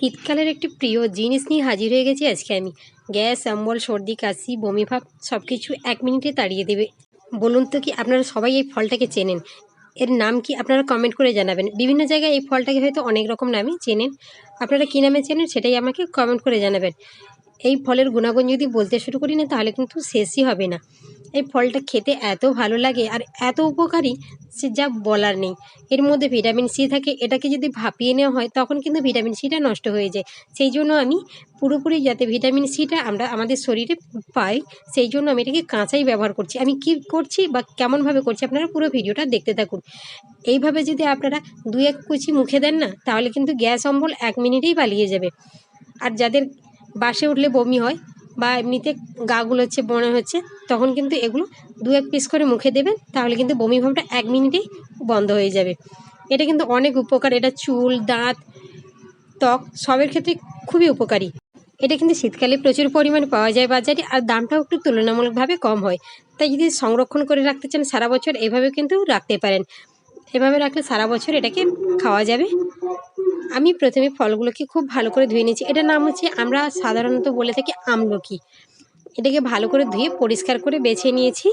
শীতকালের একটি প্রিয় জিনিস নিয়ে হাজির হয়ে গেছি আজকে আমি। গ্যাস অম্বল সর্দি, কাশি, বমি ভাব সব কিছু এক মিনিটে তাড়িয়ে দেবে। বলুন তো কি আপনারা সবাই এই ফলটাকে চেনেন? এর নাম কি আপনারা কমেন্ট করে জানাবেন। বিভিন্ন জায়গায় এই ফলটাকে হয়তো অনেক রকম নামে চেনেন। আপনারা কী নামে চেনেন সেটাই আমাকে কমেন্ট করে জানাবেন। এই ফলের গুণাগুণ যদি বলতে শুরু করি না তাহলে কিন্তু শেষই হবে না। এই ফলটা খেতে এত ভালো লাগে আর এত উপকারী সে যা বলার নেই। এর মধ্যে ভিটামিন সি থাকে, এটাকে যদি ভাপিয়ে নেওয়া হয় তখন কিন্তু ভিটামিন সিটা নষ্ট হয়ে যায়। সেই জন্য আমি পুরোপুরি যাতে ভিটামিন সিটা আমরা আমাদের শরীরে পাই, সেই জন্য আমি এটাকে কাঁচাই ব্যবহার করছি। আমি কি করছি বা কেমনভাবে করছি আপনারা পুরো ভিডিওটা দেখতে থাকুন। এইভাবে যদি আপনারা দু এক কুচি মুখে দেন না, তাহলে কিন্তু গ্যাস অম্বল এক মিনিটেই পালিয়ে যাবে। আর যাদের বাসে উঠলে বমি হয় বা এমনিতে গাগুলো হচ্ছে বনে হচ্ছে, তখন কিন্তু এগুলো দু এক পিস করে মুখে দেবেন, তাহলে কিন্তু বমি ভাবটা এক মিনিটেই বন্ধ হয়ে যাবে। এটা কিন্তু অনেক উপকার, এটা চুল, দাঁত, ত্বক, সবের ক্ষেত্রে খুবই উপকারী। এটা কিন্তু শীতকালে প্রচুর পরিমাণে পাওয়া যায় বাজারে, আর দামটাও একটু তুলনামূলকভাবে কম হয়। তাই যদি সংরক্ষণ করে রাখতে চান, সারা বছর এভাবে কিন্তু রাখতে পারেন। এভাবে রাখলে সারা বছর এটাকে খাওয়া যাবে। আমি প্রথমে ফলগুলোকে খুব ভালো করে ধুয়ে নিয়েছি। এটার নাম হচ্ছে আমরা সাধারণত বলে থাকি আমলকি। এটাকে ভালো করে ধুয়ে পরিষ্কার করে বেছে নিয়েছি।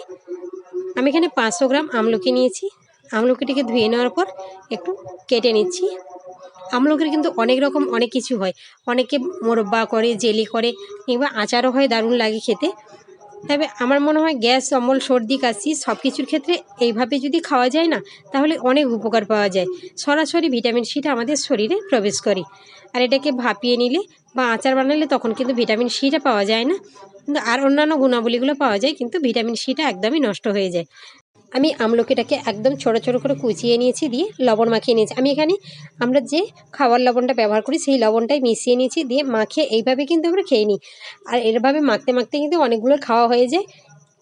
আমি এখানে পাঁচশো গ্রাম আমলকি নিয়েছি। আমলকিটিকে ধুয়ে নেওয়ার পর একটু কেটে নিচ্ছি। আমলকির কিন্তু অনেক রকম অনেক কিছু হয়। অনেকে মোরব্বা করে, জেলি করে, কিংবা আচারও হয়, দারুণ লাগে খেতে। তবে আমার মনে হয় গ্যাস, অম্বল, সর্দি, কাশি সব কিছুর ক্ষেত্রে এইভাবে যদি খাওয়া যায় না, তাহলে অনেক উপকার পাওয়া যায়। সরাসরি ভিটামিন সিটা আমাদের শরীরে প্রবেশ করে। আর এটাকে ভাপিয়ে নিলে বা আচার বানালে তখন কিন্তু ভিটামিন সিটা পাওয়া যায় না। কিন্তু আর অন্যান্য গুণাবলীগুলো পাওয়া যায়, কিন্তু ভিটামিন সিটা একদমই নষ্ট হয়ে যায়। আমি আমলকিটাকে একদম ছোটো ছোটো করে কুচিয়ে নিয়েছি, দিয়ে লবণ মাখিয়ে নিয়েছি। আমি এখানে আমরা যে খাবার লবণটা ব্যবহার করি, সেই লবণটাই মিশিয়ে নিয়েছি, দিয়ে মাখিয়ে এইভাবে কিন্তু আমরা খেয়ে নিই। আর এরভাবে মাখতে মাখতে কিন্তু অনেকগুলো খাওয়া হয়ে যায়।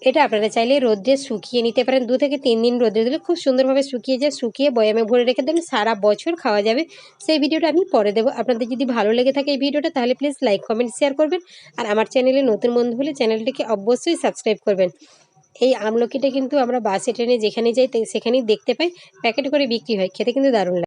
এটা আপনারা চাইলে রোদ্রে শুকিয়ে নিতে পারেন। দু থেকে তিন দিন রোদ্রে দিলে খুব সুন্দরভাবে শুকিয়ে যায়, শুকিয়ে বয়ামে ভরে রেখে দেবেন সারা বছর খাওয়া যাবে। সেই ভিডিওটা আমি পরে দেবো। আপনাদের যদি ভালো লেগে থাকে এই ভিডিওটা, তাহলে প্লিজ লাইক কমেন্ট শেয়ার করবেন। আর আমার চ্যানেলে নতুন বন্ধু হলে চ্যানেলটিকে অবশ্যই সাবস্ক্রাইব করবেন। এই আমলকিটা কিন্তু আমরা বাসে, ট্রেনে যেখানে যাই সেখানেই দেখতে পাই। প্যাকেট করে বিক্রি হয়। খেতে কিন্তু দারুণ লাগে।